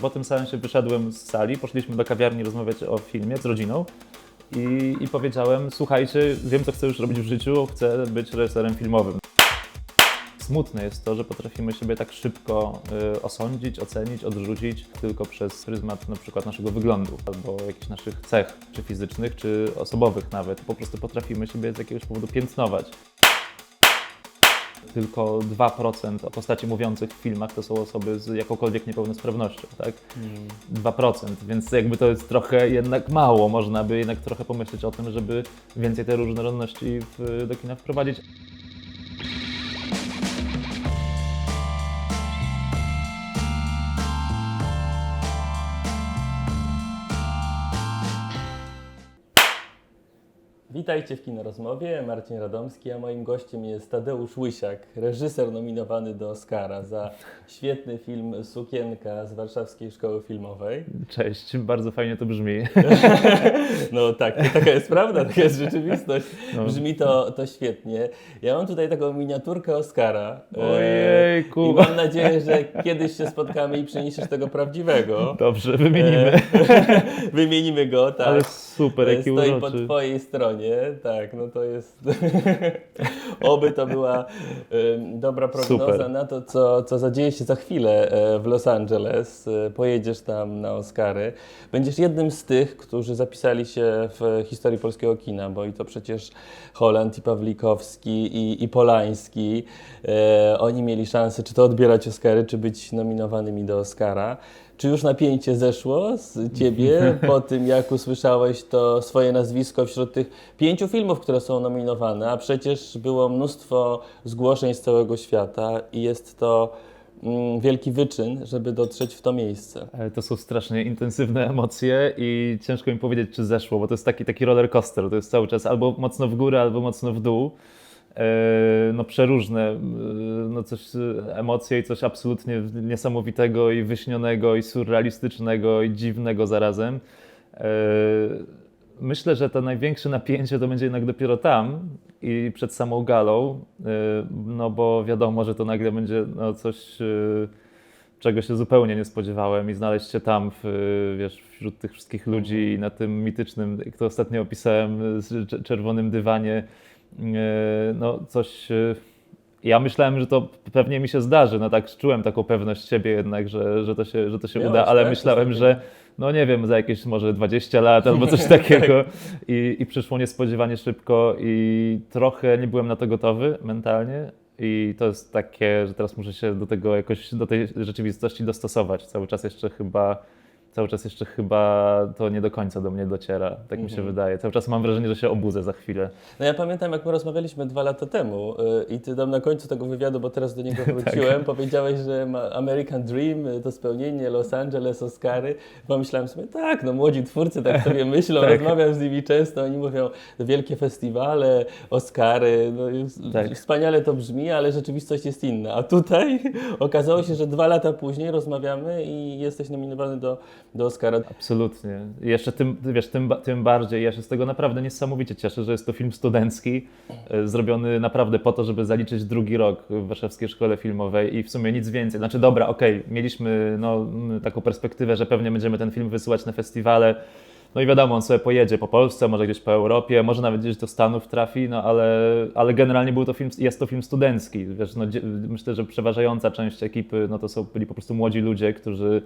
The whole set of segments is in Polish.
Po tym seansie wyszedłem z sali, poszliśmy do kawiarni rozmawiać o filmie z rodziną i, i powiedziałem, słuchajcie, wiem co chcę już robić w życiu, chcę być reżyserem filmowym. Smutne jest to, że potrafimy siebie tak szybko y, osądzić, ocenić, odrzucić tylko przez pryzmat na przykład naszego wyglądu albo jakichś naszych cech, czy fizycznych, czy osobowych nawet. Po prostu potrafimy siebie z jakiegoś powodu piętnować. Tylko 2% postaci mówiących w filmach to są osoby z jakąkolwiek niepełnosprawnością, tak? 2%, więc jakby to jest trochę jednak mało. Można by jednak trochę pomyśleć o tym, żeby więcej tej różnorodności w, do kina wprowadzić. Witajcie w Kinorozmowie, Marcin Radomski, a moim gościem jest Tadeusz Łysiak, reżyser nominowany do Oscara za świetny film Sukienka z Warszawskiej Szkoły Filmowej. Cześć, bardzo fajnie to brzmi. No tak, taka jest prawda, taka jest rzeczywistość. No. Brzmi to, to świetnie. Ja mam tutaj taką miniaturkę Oscara. E, Ojejku. I mam nadzieję, że kiedyś się spotkamy i przyniesiesz tego prawdziwego. Dobrze, wymienimy. E, Wymienimy go, tak. Ale super, jaki Stoi po uroczy. twojej stronie, tak, no to jest. Oby to była dobra prognoza Super. na to, co, co zadzieje się za chwilę e, w Los Angeles. E, Pojedziesz tam na Oscary. Będziesz jednym z tych, którzy zapisali się w historii polskiego kina, bo i to przecież Holland i Pawlikowski i, i Polański. E, oni mieli szansę, czy to odbierać Oscary, czy być nominowanymi do Oscara. Czy już napięcie zeszło z ciebie po tym, jak usłyszałeś to swoje nazwisko wśród tych pięciu filmów, które są nominowane, a przecież było mnóstwo zgłoszeń z całego świata i jest to mm, wielki wyczyn, żeby dotrzeć w to miejsce. E, To są strasznie intensywne emocje i ciężko mi powiedzieć, czy zeszło, bo to jest taki, taki roller coaster. To jest cały czas albo mocno w górę, albo mocno w dół. E, No przeróżne, e, no coś, e, emocje i coś absolutnie niesamowitego i wyśnionego i surrealistycznego i dziwnego zarazem. Myślę, że to największe napięcie to będzie jednak dopiero tam i przed samą galą, no bo wiadomo, że to nagle będzie no coś, czego się zupełnie nie spodziewałem i znaleźć się tam, w, wiesz, wśród tych wszystkich ludzi na tym mitycznym, jak to ostatnio opisałem, czerwonym dywanie, no coś... e, Ja myślałem, że to pewnie mi się zdarzy, no tak czułem taką pewność siebie jednak, że, że to się, że to się Miałeś, uda, ale tak? myślałem, że no nie wiem, za jakieś może 20 lat albo coś takiego I, i przyszło niespodziewanie szybko i trochę nie byłem na to gotowy mentalnie i to jest takie, że teraz muszę się do tego jakoś, do tej rzeczywistości dostosować. Cały czas jeszcze chyba, cały czas jeszcze chyba to nie do końca do mnie dociera, tak mi się wydaje. Cały czas mam wrażenie, że się obudzę za chwilę. No ja pamiętam, jak my rozmawialiśmy dwa lata temu y, i ty tam na końcu tego wywiadu, bo teraz do niego wróciłem, powiedziałeś, że ma American Dream y, to spełnienie, Los Angeles, Oscary. Pomyślałem sobie, tak, no młodzi twórcy tak sobie myślą, Tak. rozmawiam z nimi często, oni mówią wielkie festiwale, Oscary, no Tak. wspaniale to brzmi, ale rzeczywistość jest inna. A tutaj okazało się, że dwa lata później rozmawiamy i jesteś nominowany do, do Oscara. Absolutnie. Jeszcze tym, wiesz, tym, tym bardziej, ja się z tego naprawdę niesamowicie cieszę, że jest to film studencki, e, zrobiony naprawdę po to, żeby zaliczyć drugi rok w Warszawskiej Szkole Filmowej i w sumie nic więcej. Znaczy dobra, okej, mieliśmy no, taką perspektywę, że pewnie będziemy ten film wysyłać na festiwale, no i wiadomo, on sobie pojedzie po Polsce, może gdzieś po Europie, może nawet gdzieś do Stanów trafi, no ale, ale generalnie był to film, jest to film studencki. Wiesz, no, myślę, że przeważająca część ekipy no to są, byli po prostu młodzi ludzie, którzy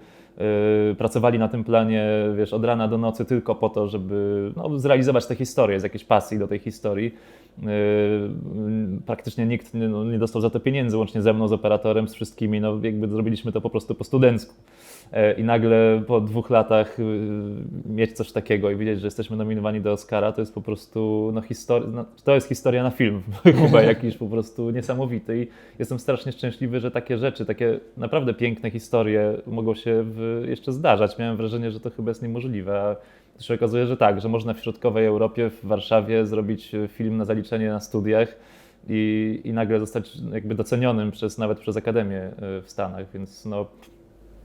y, pracowali na tym planie wiesz, od rana do nocy tylko po to, żeby no, zrealizować tę historię, z jakiejś pasji do tej historii. Y, praktycznie nikt nie, no, nie dostał za to pieniędzy, łącznie ze mną, z operatorem, z wszystkimi. No, jakby zrobiliśmy to po prostu po studencku. E, I nagle po dwóch latach y, mieć coś takiego i wiedzieć, że jesteśmy nominowani do Oscara, to jest po prostu no, historia, no, to jest historia na film, chyba jakiś po prostu niesamowity. I jestem strasznie szczęśliwy, że takie rzeczy, takie naprawdę piękne historie mogą się w, jeszcze zdarzać. Miałem wrażenie, że to chyba jest niemożliwe, a się okazuje, że tak, że można w środkowej Europie, w Warszawie zrobić e, film na zaliczenie na studiach i, i nagle zostać jakby docenionym przez, nawet przez Akademię e, w Stanach, więc no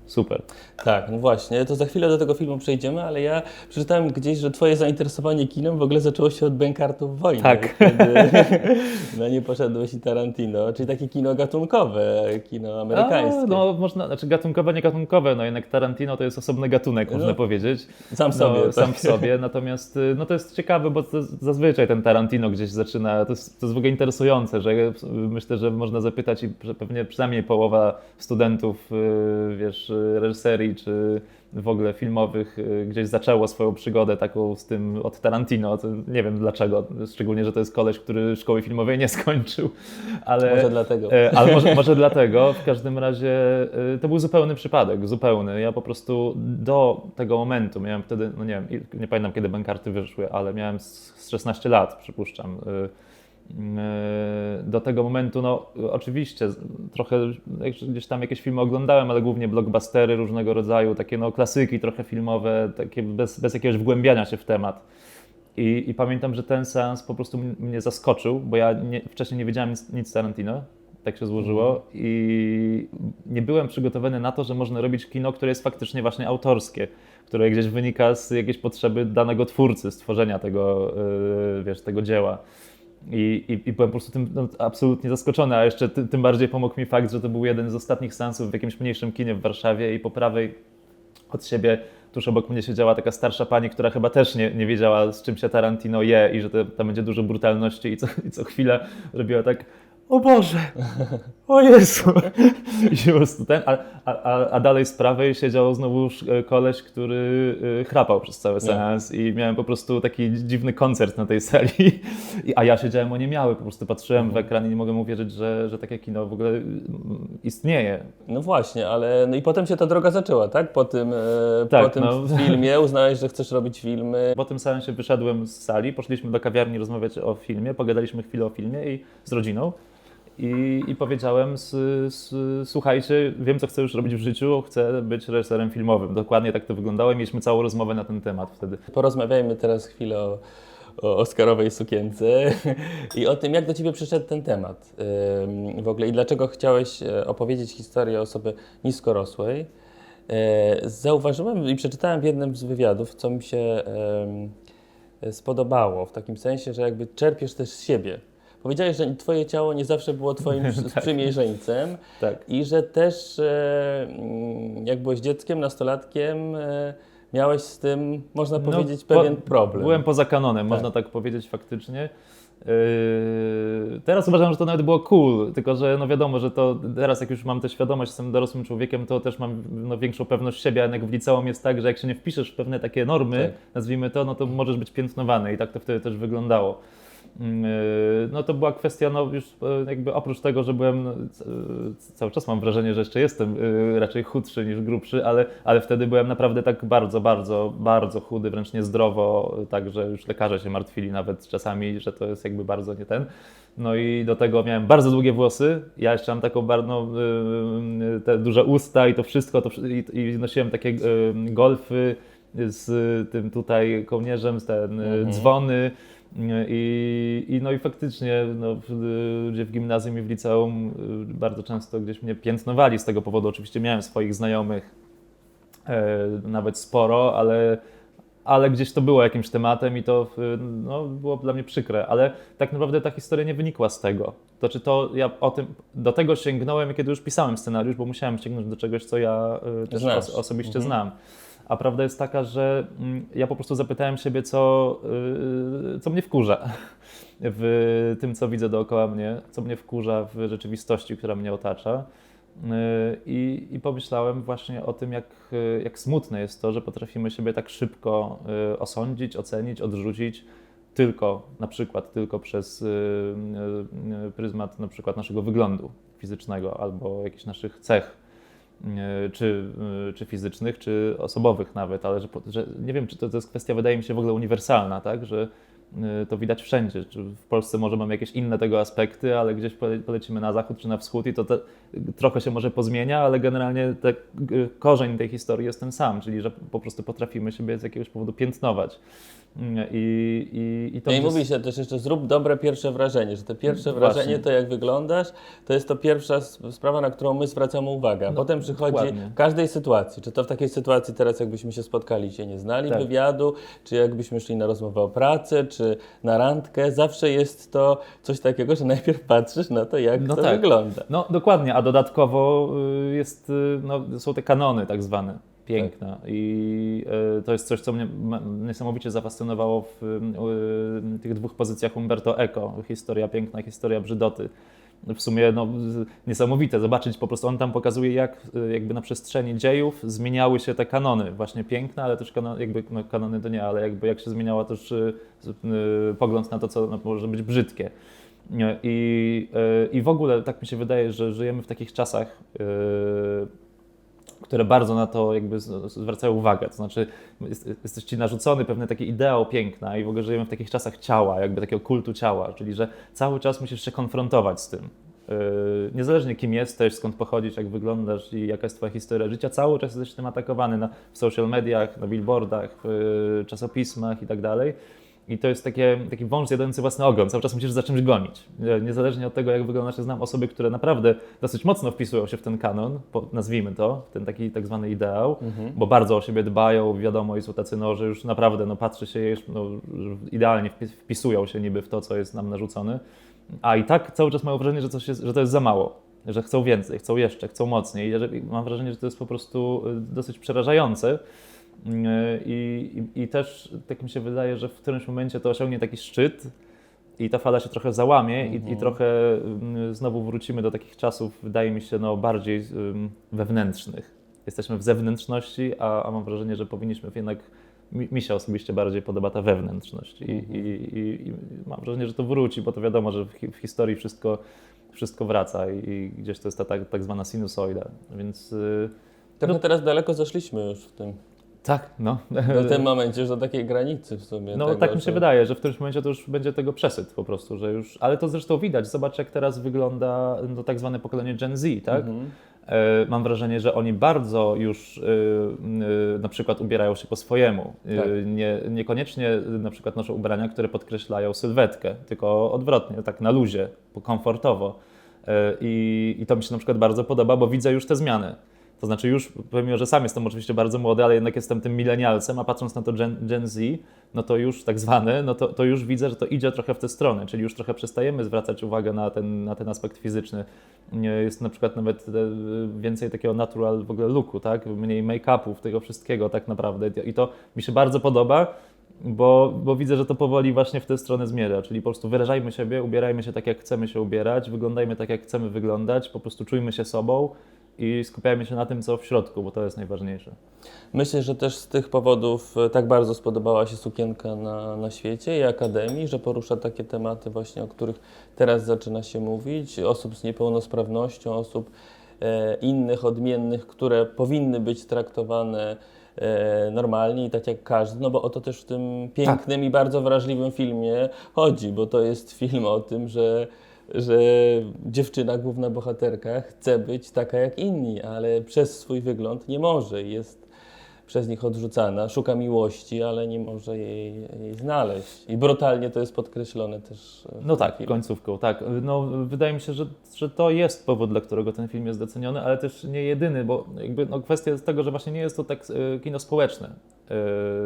super. Tak, no właśnie, to za chwilę do tego filmu przejdziemy, ale ja przeczytałem gdzieś, że twoje zainteresowanie kinem w ogóle zaczęło się od Bękartów Wojny. Tak. Kiedy no nie poszedłeś i Tarantino, czyli takie kino gatunkowe, kino amerykańskie. A, no można, znaczy gatunkowe, nie gatunkowe, no jednak Tarantino to jest osobny gatunek, można No, powiedzieć. Sam No, sobie. sam tak. w sobie, natomiast y, no to jest ciekawe, bo to zazwyczaj ten Tarantino gdzieś zaczyna, to jest, to jest w ogóle interesujące, że y, myślę, że można zapytać i pewnie przynajmniej połowa studentów, y, wiesz, reżyserii czy w ogóle filmowych y, gdzieś zaczęło swoją przygodę taką z tym od Tarantino, nie wiem dlaczego, szczególnie, że to jest koleś, który szkoły filmowej nie skończył, ale... Może dlatego. E, Ale może, może dlatego, w każdym razie e, to był zupełny przypadek, zupełny. Ja po prostu do tego momentu, miałem wtedy, no nie wiem, nie pamiętam kiedy bankarty wyszły, ale miałem z z 16 lat, przypuszczam. E, e, Do tego momentu, no oczywiście, trochę gdzieś tam jakieś filmy oglądałem, ale głównie blockbustery różnego rodzaju, takie no klasyki trochę filmowe, takie bez, bez jakiegoś wgłębiania się w temat. I, I pamiętam, że ten seans po prostu mnie zaskoczył, bo ja nie, wcześniej nie wiedziałem nic, nic Tarantino, tak się złożyło i nie byłem przygotowany na to, że można robić kino, które jest faktycznie właśnie autorskie, które gdzieś wynika z jakiejś potrzeby danego twórcy, stworzenia tego, yy, wiesz, tego dzieła. I, i, I byłem po prostu tym no, absolutnie zaskoczony, a jeszcze ty, tym bardziej pomógł mi fakt, że to był jeden z ostatnich seansów w jakimś mniejszym kinie w Warszawie i po prawej od siebie tuż obok mnie siedziała taka starsza pani, która chyba też nie, nie wiedziała, z czym się Tarantino je i że to, tam będzie dużo brutalności i co, i co chwilę robiła tak o Boże, o Jezu. I się po prostu ten, a, a, a- dalej z prawej siedział znowu e, koleś, który e, chrapał przez cały seans i miałem po prostu taki dziwny koncert na tej sali. I, a ja siedziałem o nie miały, po prostu patrzyłem w ekran i nie mogłem uwierzyć, że, że takie kino w ogóle mm, istnieje. No właśnie, ale no i potem się ta droga zaczęła, tak? Po tym, e, po Tak, tym no. filmie uznałeś, że chcesz robić filmy. Po tym seansie wyszedłem z sali, poszliśmy do kawiarni rozmawiać o filmie, pogadaliśmy chwilę o filmie i z rodziną. I, i powiedziałem, s, s, słuchajcie, wiem co chcę już robić w życiu, chcę być reżyserem filmowym. Dokładnie tak to wyglądało i mieliśmy całą rozmowę na ten temat wtedy. Porozmawiajmy teraz chwilę o, o Oscarowej sukience i o tym, jak do Ciebie przyszedł ten temat ym, w ogóle i dlaczego chciałeś e, opowiedzieć historię osoby niskorosłej. E, Zauważyłem i przeczytałem w jednym z wywiadów, co mi się em, spodobało, w takim sensie, że jakby czerpiesz też z siebie. Powiedziałeś, że Twoje ciało nie zawsze było Twoim sprzymierzeńcem, Tak. i że też e, mm, jak byłeś dzieckiem, nastolatkiem, e, miałeś z tym, można No, powiedzieć, po- pewien problem. Byłem poza kanonem, Tak. można tak powiedzieć faktycznie. Yy, teraz uważam, że to nawet było cool, tylko że no wiadomo, że to teraz jak już mam tę świadomość, jestem dorosłym człowiekiem, to też mam no, większą pewność siebie, a jednak w liceum jest tak, że jak się nie wpiszesz w pewne takie normy, Tak. nazwijmy to, no to możesz być piętnowany i tak to wtedy też wyglądało. Yy, No to była kwestia, no już e, jakby oprócz tego, że byłem, no, e, cały czas mam wrażenie, że jeszcze jestem e, raczej chudszy niż grubszy, ale, ale wtedy byłem naprawdę tak bardzo, bardzo, bardzo chudy, wręcz niezdrowo, tak, że już lekarze się martwili nawet czasami, że to jest jakby bardzo nie ten. No i do tego miałem bardzo długie włosy, ja jeszcze mam taką bardzo, e, te duże usta i to wszystko, to, i, i nosiłem takie e, golfy z tym tutaj kołnierzem, z ten e, dzwony. I, I no i faktycznie no, w- ludzie w gimnazjum i w liceum y, bardzo często gdzieś mnie piętnowali z tego powodu. Oczywiście miałem swoich znajomych e, nawet sporo, ale, ale gdzieś to było jakimś tematem i to no, było dla mnie przykre. Ale tak naprawdę ta historia nie wynikła z tego. To czy to ja o tym, do tego sięgnąłem, kiedy już pisałem scenariusz, bo musiałem sięgnąć do czegoś, co ja y, też Znasz. osobiście znam. A prawda jest taka, że mm, ja po prostu zapytałem siebie, co, yy, co mnie wkurza w tym, co widzę dookoła mnie, co mnie wkurza w rzeczywistości, która mnie otacza. Yy, I, I pomyślałem właśnie o tym, jak, yy, jak smutne jest to, że potrafimy siebie tak szybko osądzić, ocenić, odrzucić tylko, na przykład tylko przez pryzmat na przykład naszego wyglądu fizycznego albo jakichś naszych cech czy, e, czy fizycznych, czy osobowych nawet, ale że, że nie wiem, czy to, to jest kwestia, wydaje mi się, w ogóle uniwersalna, tak, że e, to widać wszędzie. W Polsce może mamy jakieś inne tego aspekty, ale gdzieś pole- polecimy na zachód czy na wschód i to te, trochę się może pozmienia, ale generalnie te, korzeń tej historii jest ten sam, czyli że po prostu potrafimy siebie z jakiegoś powodu piętnować. I, i, i to No i mówi się też jeszcze, zrób dobre pierwsze wrażenie, że to pierwsze Właśnie. wrażenie, to jak wyglądasz, to jest to pierwsza sprawa, na którą my zwracamy uwagę. A No, potem przychodzi dokładnie. w każdej sytuacji, czy to w takiej sytuacji teraz jakbyśmy się spotkali się nie znali Tak. wywiadu, czy jakbyśmy szli na rozmowę o pracy, czy na randkę, zawsze jest to coś takiego, że najpierw patrzysz na to, jak No to tak. wygląda. No dokładnie, a dodatkowo y, jest, y, no, są te kanony tak zwane, piękna i y, to jest coś, co mnie niesamowicie zafascynowało w y, y, tych dwóch pozycjach Umberto Eco, historia piękna, historia brzydoty. W sumie no, niesamowite zobaczyć po prostu, on tam pokazuje jak y, jakby na przestrzeni dziejów zmieniały się te kanony, właśnie piękna, ale też kanon, jakby, no, kanony to nie, ale jakby jak się zmieniała też y, y, pogląd na to, co no, może być brzydkie. I, y, I w ogóle tak mi się wydaje, że żyjemy w takich czasach, które bardzo na to jakby zwracają uwagę. To znaczy, jest, jesteś ci narzucony pewny taki ideał piękna i w ogóle żyjemy w takich czasach ciała, jakby takiego kultu ciała, czyli że cały czas musisz się konfrontować z tym. Yy, niezależnie kim jesteś, skąd pochodzisz, jak wyglądasz i jaka jest twoja historia życia, cały czas jesteś tym atakowany na, w social mediach, na billboardach, w yy, czasopismach i tak dalej. I to jest takie, taki wąż zjadający własny ogon. Cały czas musisz za czymś gonić. Nie- Niezależnie od tego, jak wyglądasz, ja znam osoby, które naprawdę dosyć mocno wpisują się w ten kanon, nazwijmy to, w ten taki tak zwany ideał, bo bardzo o siebie dbają, wiadomo, i są tacy, no, że już naprawdę no, patrzy się, już, no, idealnie wpis- wpisują się niby w to, co jest nam narzucone. A i tak cały czas mają wrażenie, że, coś jest, że to jest za mało, że chcą więcej, chcą jeszcze, chcą mocniej. Mam wrażenie, że to jest po prostu y, dosyć przerażające. I, i, I też tak mi się wydaje, że w którymś momencie to osiągnie taki szczyt i ta fala się trochę załamie i, i trochę y, znowu wrócimy do takich czasów, wydaje mi się, no, bardziej wewnętrznych. Jesteśmy w zewnętrzności, a, a mam wrażenie, że powinniśmy jednak, mi, mi się osobiście bardziej podoba ta wewnętrzność I, i, i, i mam wrażenie, że to wróci, bo to wiadomo, że w, hi- w historii wszystko, wszystko wraca i, gdzieś to jest ta tak, tak zwana sinusoida, więc... y, Trochę teraz daleko zeszliśmy już w tym, tak, no. w tym momencie, już do takiej granicy w sumie. No tego, tak mi się że- wydaje, że w którymś momencie to już będzie tego przesyt po prostu, że już, ale to zresztą widać, zobacz jak teraz wygląda no, tak zwane pokolenie Gen Z, tak? Mhm. E, mam wrażenie, że oni bardzo już y, y, na przykład ubierają się po swojemu. Y, Tak. nie, niekoniecznie na przykład noszą ubrania, które podkreślają sylwetkę, tylko odwrotnie, tak na luzie, komfortowo. E, I, I to mi się na przykład bardzo podoba, bo widzę już te zmiany. To znaczy już, pomimo że sam jestem oczywiście bardzo młody, ale jednak jestem tym milenialcem, a patrząc na to Gen, Gen Z, no to już tak zwane, no to, to już widzę, że to idzie trochę w tę stronę, czyli już trochę przestajemy zwracać uwagę na ten, na ten aspekt fizyczny. Jest na przykład nawet e, więcej takiego natural w ogóle looku, tak? Mniej make-upów, tego wszystkiego tak naprawdę. I to mi się bardzo podoba, bo, bo widzę, że to powoli właśnie w tę stronę zmierza, czyli po prostu wyrażajmy siebie, ubierajmy się tak, jak chcemy się ubierać, wyglądajmy tak, jak chcemy wyglądać, po prostu czujmy się sobą i skupiajmy się na tym, co w środku, bo to jest najważniejsze. Myślę, że też z tych powodów e, tak bardzo spodobała się sukienka na, na świecie i Akademii, że porusza takie tematy właśnie, o których teraz zaczyna się mówić, osób z niepełnosprawnością, osób e, innych, odmiennych, które powinny być traktowane e, normalnie i tak jak każdy, no bo o to też w tym pięknym i bardzo wrażliwym filmie chodzi, bo to jest film o tym, że że dziewczyna, główna bohaterka, chce być taka jak inni, ale przez swój wygląd nie może. Jest przez nich odrzucana, szuka miłości, ale nie może jej, jej znaleźć. I brutalnie to jest podkreślone też. w No tak, filmie. końcówką, tak. No, wydaje mi się, że, że to jest powód, dla którego ten film jest doceniony, ale też nie jedyny, bo jakby no, kwestia jest tego, że właśnie nie jest to tak e, kino społeczne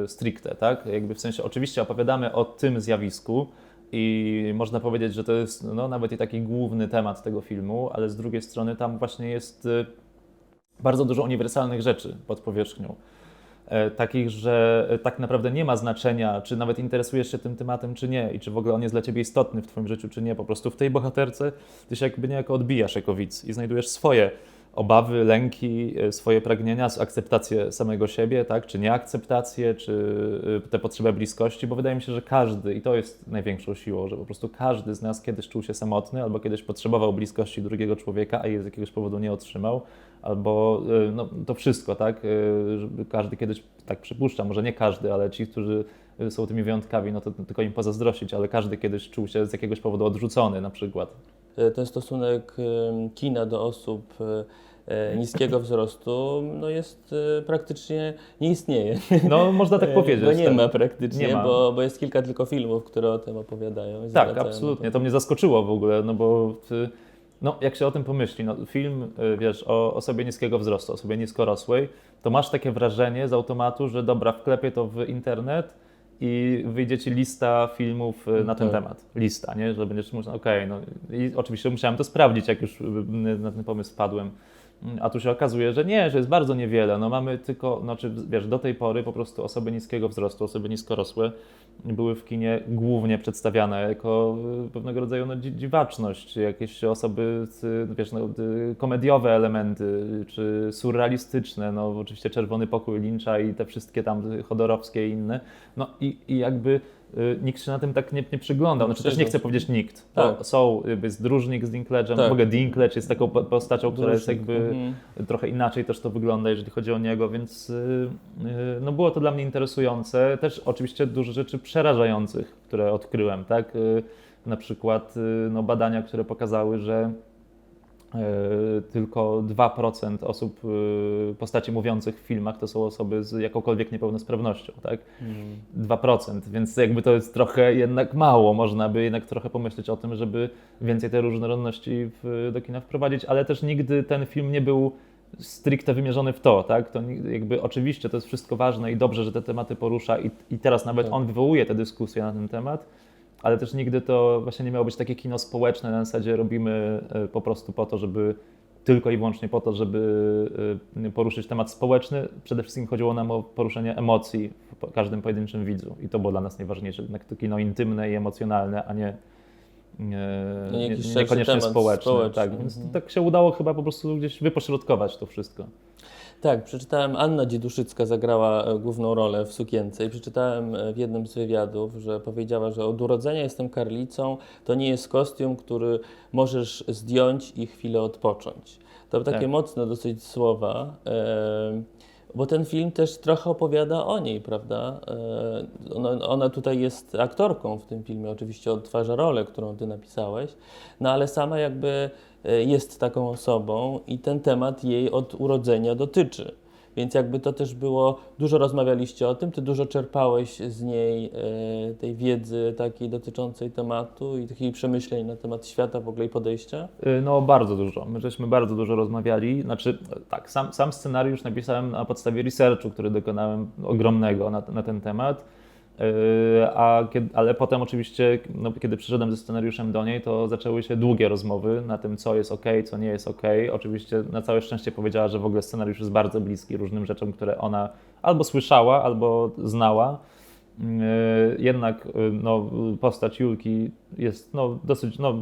e, stricte, tak? Jakby w sensie oczywiście opowiadamy o tym zjawisku i można powiedzieć, że to jest no, nawet i taki główny temat tego filmu, ale z drugiej strony tam właśnie jest e, bardzo dużo uniwersalnych rzeczy pod powierzchnią. E, takich, że e, tak naprawdę nie ma znaczenia, czy nawet interesujesz się tym tematem, czy nie, i czy w ogóle on jest dla ciebie istotny w twoim życiu, czy nie. Po prostu w tej bohaterce ty się jakby niejako odbijasz jako widz i znajdujesz swoje obawy, lęki, e, swoje pragnienia, akceptację samego siebie, tak, czy nieakceptację, czy e, tę potrzebę bliskości, bo wydaje mi się, że każdy, i to jest największą siłą, że po prostu każdy z nas kiedyś czuł się samotny, albo kiedyś potrzebował bliskości drugiego człowieka, a jej z jakiegoś powodu nie otrzymał, albo y, no, to wszystko, tak? Każdy kiedyś, tak przypuszczam, może nie każdy, ale ci, którzy są tymi wyjątkami, no to tylko im pozazdrościć, ale każdy kiedyś czuł się z jakiegoś powodu odrzucony na przykład. E, Ten stosunek em, kina do osób e, e, niskiego wzrostu no jest e, praktycznie nie istnieje. No, można tak E, powiedzieć. Bo nie tak. ma praktycznie, Nie ma. Bo, bo jest kilka tylko filmów, które o tym opowiadają. Tak, absolutnie. To mnie zaskoczyło w ogóle, no bo no, jak się o tym pomyśli, no, film, wiesz, o osobie niskiego wzrostu, osobie niskorosłej, to masz takie wrażenie z automatu, że dobra, wklepię to w internet i wyjdzie ci lista filmów y, na ten Tak. temat. Lista, nie? Że będziesz musiał, okej, no i oczywiście musiałem to sprawdzić, jak już y, na ten pomysł wpadłem. A tu się okazuje, że nie, że jest bardzo niewiele. No mamy tylko, znaczy wiesz, do tej pory po prostu osoby niskiego wzrostu, osoby niskorosłe były w kinie głównie przedstawiane jako y, pewnego rodzaju no, dzi- dziwaczność, jakieś osoby, wiesz, no, komediowe elementy, czy surrealistyczne, no oczywiście Czerwony Pokój Lyncha i te wszystkie tam y, Chodorowskie i inne. No i, i jakby nikt się na tym tak nie, nie przyglądał, znaczy też nie chcę powiedzieć nikt. Tak. Są z Dróżnik z Dinklage'em, Tak. ogóle Dinklage jest taką po- postacią, która jest jakby mhm. trochę inaczej też to wygląda, jeżeli chodzi o niego, więc y, y, no było to dla mnie interesujące. Też oczywiście dużo rzeczy przerażających, które odkryłem, tak? Y, Na przykład y, no, badania, które pokazały, że y, tylko 2% osób, y, postaci mówiących w filmach to są osoby z jakąkolwiek niepełnosprawnością, tak? Mhm. 2%, więc jakby to jest trochę jednak mało. Można by jednak trochę pomyśleć o tym, żeby więcej tej różnorodności w, do kina wprowadzić, ale też nigdy ten film nie był stricte wymierzony w to, tak? To jakby oczywiście to jest wszystko ważne i dobrze, że te tematy porusza i, i teraz nawet Tak. on wywołuje tę dyskusję na ten temat, ale też nigdy to właśnie nie miało być takie kino społeczne, na zasadzie robimy e, po prostu po to, żeby tylko i wyłącznie po to, żeby e, poruszyć temat społeczny. Przede wszystkim chodziło nam o poruszenie emocji w każdym pojedynczym widzu i to było dla nas najważniejsze. Jednak to kino intymne i emocjonalne, a nie, nie, No, nie, niekoniecznie społeczne. Tak, więc mhm. tak się udało chyba po prostu gdzieś wypośrodkować to wszystko. Tak, przeczytałem, Anna Dzieduszycka zagrała e, główną rolę w Sukience i przeczytałem e, w jednym z wywiadów, że powiedziała, że od urodzenia jestem karlicą, to nie jest kostium, który możesz zdjąć i chwilę odpocząć. To takie Tak. mocne dosyć słowa, e, bo ten film też trochę opowiada o niej, prawda? Ona, ona tutaj jest aktorką w tym filmie, oczywiście odtwarza rolę, którą ty napisałeś, no ale sama jakby jest taką osobą i ten temat jej od urodzenia dotyczy. Więc jakby to też było, dużo rozmawialiście o tym, ty dużo czerpałeś z niej e, tej wiedzy takiej dotyczącej tematu i takich przemyśleń na temat świata w ogóle i podejścia. Y, No bardzo dużo. My żeśmy bardzo dużo rozmawiali. Znaczy, tak, sam, sam scenariusz napisałem na podstawie researchu, który dokonałem ogromnego na, na ten temat. Yy, A kiedy, ale potem oczywiście, no, kiedy przyszedłem ze scenariuszem do niej, to zaczęły się długie rozmowy na tym, co jest ok, co nie jest ok. Oczywiście na całe szczęście powiedziała, że w ogóle scenariusz jest bardzo bliski różnym rzeczom, które ona albo słyszała, albo znała. Yy, Jednak yy, no, postać Julki jest no, dosyć no,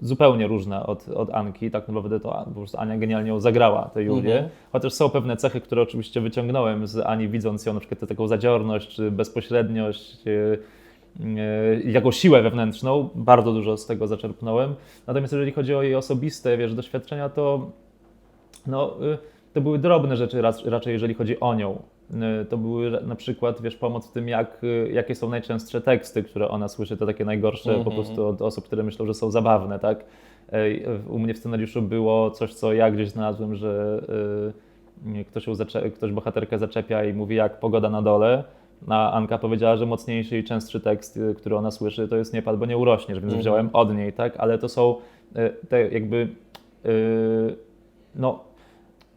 zupełnie różna od, od Anki. Tak naprawdę to po prostu Ania genialnie ją zagrała, tę Julię. Mhm. Chociaż są pewne cechy, które oczywiście wyciągnąłem z Ani, widząc ją, na przykład tę taką zadziorność, czy bezpośredniość, yy, jaką siłę wewnętrzną. Bardzo dużo z tego zaczerpnąłem. Natomiast jeżeli chodzi o jej osobiste wiesz, doświadczenia, to no, y, to były drobne rzeczy rac- raczej, jeżeli chodzi o nią. Y, To były na przykład, wiesz, pomoc w tym, jak, y, jakie są najczęstsze teksty, które ona słyszy, te takie najgorsze po Mhm. prostu od osób, które myślą, że są zabawne, tak? U mnie w scenariuszu było coś, co ja gdzieś znalazłem, że y, ktoś, ktoś bohaterkę zaczepia i mówi, jak pogoda na dole, a Anka powiedziała, że mocniejszy i częstszy tekst, który ona słyszy, to jest nie padł, bo nie urośniesz, więc Mhm. wziąłem od niej, tak? Ale to są te jakby, no,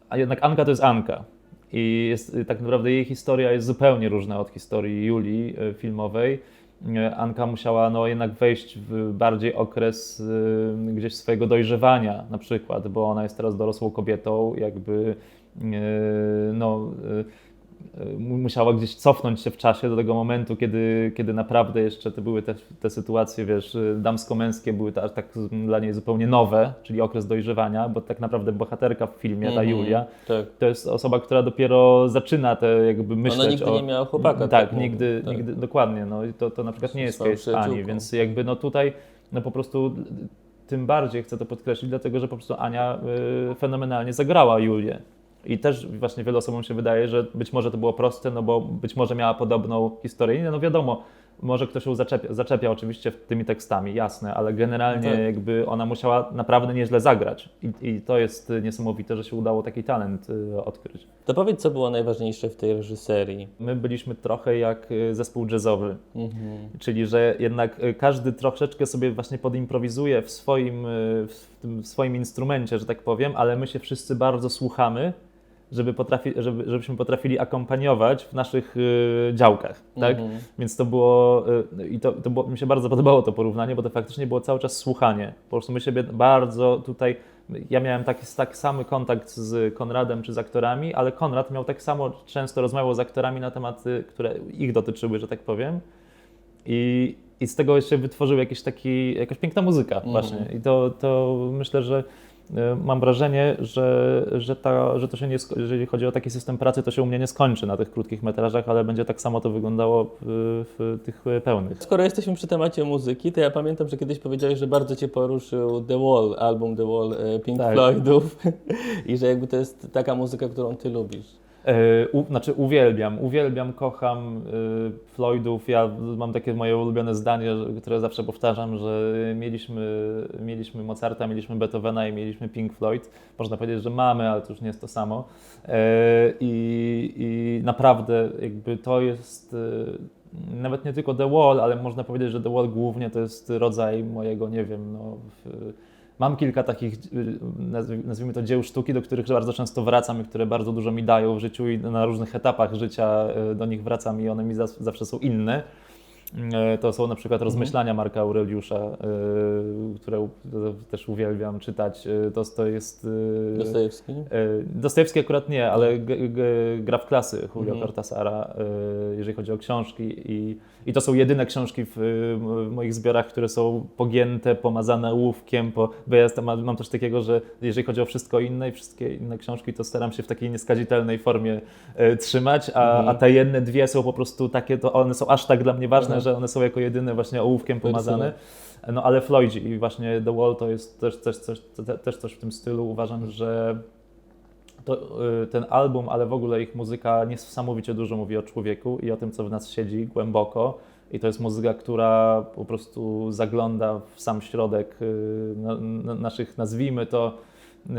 a jednak Anka to jest Anka. I jest, tak naprawdę jej historia jest zupełnie różna od historii Julii y, filmowej. Y, Anka musiała no, jednak wejść w bardziej okres y, gdzieś swojego dojrzewania na przykład, bo ona jest teraz dorosłą kobietą, jakby y, no, y, musiała gdzieś cofnąć się w czasie do tego momentu, kiedy, kiedy naprawdę jeszcze te były te, te sytuacje, wiesz, damsko-męskie były ta, tak dla niej zupełnie nowe, czyli okres dojrzewania, bo tak naprawdę bohaterka w filmie, ta Mhm, Julia, Tak. to jest osoba, która dopiero zaczyna te jakby myśleć Ona nigdy o... nie miała chłopaka. Tak, tak nigdy, tak. nigdy, dokładnie, no i to, to na przykład nie jest case Ani, więc jakby no tutaj no po prostu tym bardziej chcę to podkreślić, dlatego że po prostu Ania y, fenomenalnie zagrała Julię. I też właśnie wielu osobom się wydaje, że być może to było proste, no bo być może miała podobną historię. No wiadomo, może ktoś ją zaczepia, zaczepia oczywiście tymi tekstami, jasne, ale generalnie Tak. jakby ona musiała naprawdę nieźle zagrać. I, I to jest niesamowite, że się udało taki talent y, odkryć. To powiedz, co było najważniejsze w tej reżyserii. My byliśmy trochę jak y, zespół jazzowy, Mhm. czyli że jednak y, każdy troszeczkę sobie właśnie podimprowizuje w swoim, y, w tym swoim instrumencie, że tak powiem, ale my się wszyscy bardzo słuchamy, żeby potrafi, żeby, żebyśmy potrafili akompaniować w naszych y, działkach, tak? Mhm. Więc to było, y, i to, to było, mi się bardzo podobało to porównanie, bo to faktycznie było cały czas słuchanie. Po prostu my siebie bardzo tutaj, ja miałem taki, taki samy kontakt z Konradem czy z aktorami, ale Konrad miał tak samo często rozmawiał z aktorami na tematy, które ich dotyczyły, że tak powiem. I, i z tego się wytworzył jakiś taki, jakaś piękna muzyka właśnie. I to, to myślę, że mam wrażenie, że, że, ta, że to się nie, jeżeli chodzi o taki system pracy, to się u mnie nie skończy na tych krótkich metrażach, ale będzie tak samo to wyglądało w, w tych pełnych. Skoro jesteśmy przy temacie muzyki, to ja pamiętam, że kiedyś powiedziałeś, że bardzo Cię poruszył The Wall, album The Wall e, Pink Tak. Floydów i że jakby to jest taka muzyka, którą Ty lubisz. E, u, znaczy uwielbiam, uwielbiam, kocham y, Floydów. Ja mam takie moje ulubione zdanie, które zawsze powtarzam, że mieliśmy, mieliśmy Mozarta, mieliśmy Beethovena i mieliśmy Pink Floyd. Można powiedzieć, że mamy, ale to już nie jest to samo. E, I, i naprawdę jakby to jest nawet nie tylko The Wall, ale można powiedzieć, że The Wall głównie to jest rodzaj mojego, nie wiem, no, Mam kilka takich, y, nazw- nazwijmy to, dzieł sztuki, do których bardzo często wracam i które bardzo dużo mi dają w życiu i na różnych etapach życia y, do nich wracam i one mi zawsze są inne. Y, To są na przykład rozmyślania Marka Aureliusza, y, które też uwielbiam czytać. To, to jest... Dostojewski? E, Dostojewski akurat nie, ale g, gra w klasy Julio Mhm. E, jeżeli chodzi o książki. I, I to są jedyne książki w, w moich zbiorach, które są pogięte, pomazane ołówkiem. Po, bo ja mam, mam coś takiego, że jeżeli chodzi o wszystko inne i wszystkie inne książki, to staram się w takiej nieskazitelnej formie e, trzymać, a, Mhm. a te jedne dwie są po prostu takie, to one są aż tak dla mnie ważne, Że one są jako jedyne właśnie ołówkiem pomazane. No ale Floydzi i właśnie The Wall to jest też, też, coś, te- też coś w tym stylu. Uważam, że to, y, ten album, ale w ogóle ich muzyka niesamowicie dużo mówi o człowieku i o tym, co w nas siedzi głęboko. I to jest muzyka, która po prostu zagląda w sam środek y, na, na, naszych, nazwijmy to, y,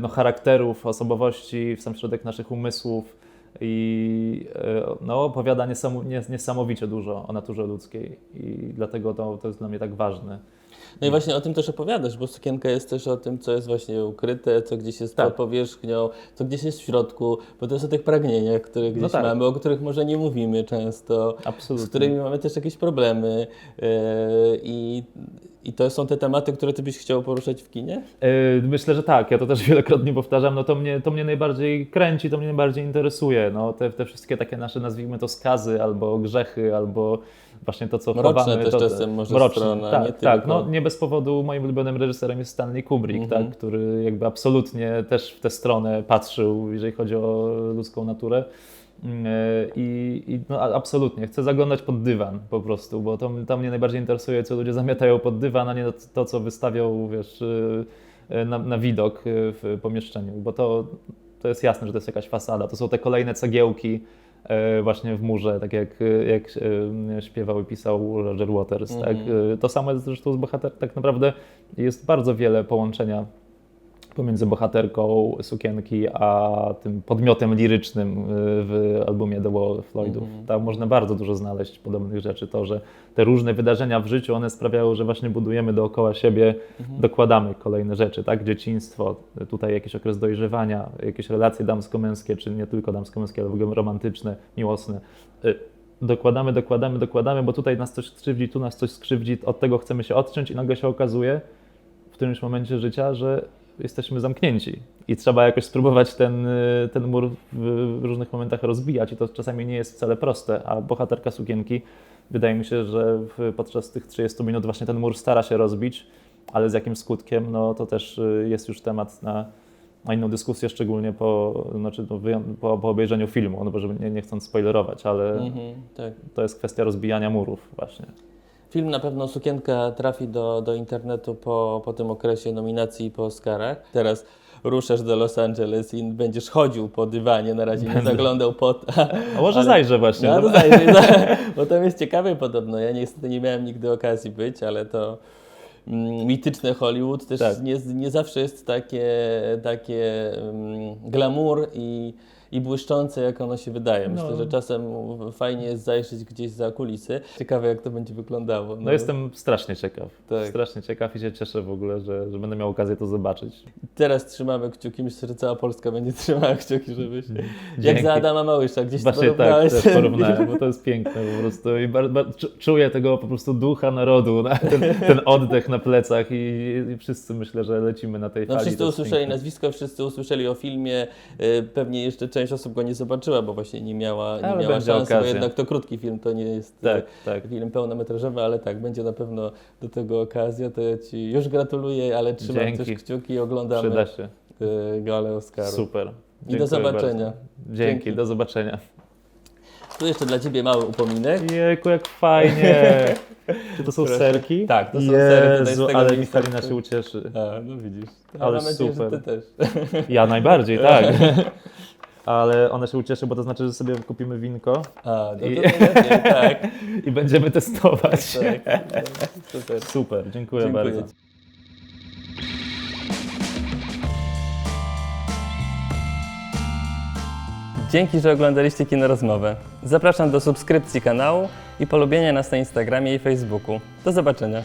no, charakterów, osobowości, w sam środek naszych umysłów i y, no, opowiada niesamo, nies- niesamowicie dużo o naturze ludzkiej i dlatego to, to jest dla mnie tak ważne. No i właśnie o tym też opowiadasz, bo sukienka jest też o tym, co jest właśnie ukryte, co gdzieś jest Tak. pod powierzchnią, co gdzieś jest w środku, bo to jest o tych pragnieniach, które gdzieś tak. mamy, o których może nie mówimy często, Absolutnie. z którymi mamy też jakieś problemy yy, i, i to są te tematy, które ty byś chciał poruszać w kinie? Yy, Myślę, że tak. Ja to też wielokrotnie powtarzam. No to mnie, to mnie najbardziej kręci, to mnie najbardziej interesuje. No, te, te wszystkie takie nasze, nazwijmy to skazy, albo grzechy, albo właśnie to, co Mroczne chowamy. też to, czasem może strona, tak, nie tak. No, nie bez powodu moim ulubionym reżyserem jest Stanley Kubrick, Mhm. tak, który jakby absolutnie też w tę stronę patrzył, jeżeli chodzi o ludzką naturę. Yy, I, i no, absolutnie, chcę zaglądać pod dywan po prostu, bo to, to mnie najbardziej interesuje, co ludzie zamiatają pod dywan, a nie to, to co wystawią, wiesz, yy, na, na widok yy, w pomieszczeniu, bo to, to jest jasne, że to jest jakaś fasada. To są te kolejne cegiełki yy, właśnie w murze, tak jak, jak śpiewał i pisał Roger Waters. Mhm. Tak? Yy, To samo jest zresztą z bohater. Tak naprawdę jest bardzo wiele połączenia pomiędzy bohaterką sukienki a tym podmiotem lirycznym y, w albumie The Wall Floydów. Mhm. Tam można bardzo dużo znaleźć podobnych rzeczy. To, że te różne wydarzenia w życiu, one sprawiają, że właśnie budujemy dookoła siebie, Mhm. dokładamy kolejne rzeczy, tak? Dzieciństwo, tutaj jakiś okres dojrzewania, jakieś relacje damsko-męskie, czy nie tylko damsko-męskie, ale w ogóle romantyczne, miłosne. Y, Dokładamy, dokładamy, dokładamy, bo tutaj nas coś skrzywdzi, tu nas coś skrzywdzi, od tego chcemy się odciąć i nagle się okazuje w którymś momencie życia, że jesteśmy zamknięci i trzeba jakoś spróbować ten, y, ten mur w różnych momentach rozbijać i to czasami nie jest wcale proste, a bohaterka sukienki wydaje mi się, że podczas tych 30 minut właśnie ten mur stara się rozbić, ale z jakim skutkiem, no to też y, jest już temat na, na inną dyskusję, szczególnie po, znaczy no, po, po obejrzeniu filmu, no bo żeby nie, nie chcąc spoilerować, ale Mhm, tak. to jest kwestia rozbijania murów właśnie. Film na pewno Sukienka trafi do, do internetu po, po tym okresie nominacji i po Oscarach. Teraz ruszasz do Los Angeles i będziesz chodził po dywanie, na razie nie zaglądał pod... A może Ale- zajrzę właśnie. No, no. to zajrzyj, za- bo tam jest ciekawe podobno. Ja niestety nie miałem nigdy okazji być, ale to mm, mityczne Hollywood też Tak. nie, nie zawsze jest takie, takie mm, glamour i, i błyszczące, jak ono się wydaje. Myślę, No. że czasem fajnie jest zajrzeć gdzieś za kulisy. Ciekawe, jak to będzie wyglądało. No jestem strasznie ciekaw. Tak. Strasznie ciekaw i się cieszę w ogóle, że, że będę miał okazję to zobaczyć. Teraz trzymamy kczuki, myślę, że cała Polska będzie trzymała kciuki, żebyś... Jak Dzięki. za Adama Małysza, gdzieś Właśnie tak, porównałeś też ten porównałem, bo to jest piękne po prostu i bar, bar, czu- czuję tego po prostu ducha narodu, na- ten, ten oddech na plecach i, i wszyscy myślę, że lecimy na tej No fali. wszyscy to usłyszeli piękne. nazwisko, wszyscy usłyszeli o filmie. y, Pewnie jeszcze część osób go nie zobaczyła, bo właśnie nie miała, nie Ale miała będzie szansy, bo okazja. jednak to krótki film, to nie jest Tak, y, tak. film pełnometrażowy, ale tak, będzie na pewno do tego okazja. To ja Ci już gratuluję, ale trzymam Dzięki. też kciuki i oglądamy Przyda się. y, galę Oscaru. Super. I do Dziękuję zobaczenia. Bardzo. Dzięki, Dzięki. do zobaczenia. Tu jeszcze dla Ciebie mały upominek. Jejku, jak fajnie. Czy to są Proszę. serki? Tak, to są Jezu, tego ale. Michalina się ucieszy. A, no widzisz. Ale nadzieję, super. że Ty też. Ja najbardziej, tak. Ale ona się ucieszy, bo to znaczy, że sobie kupimy winko A, no I- to najlepiej, tak. i będziemy testować. tak. Super. Super, dziękuję, Dziękuję bardzo. Dzięki, że oglądaliście Kino Rozmowę. Zapraszam do subskrypcji kanału i polubienia nas na Instagramie i Facebooku. Do zobaczenia.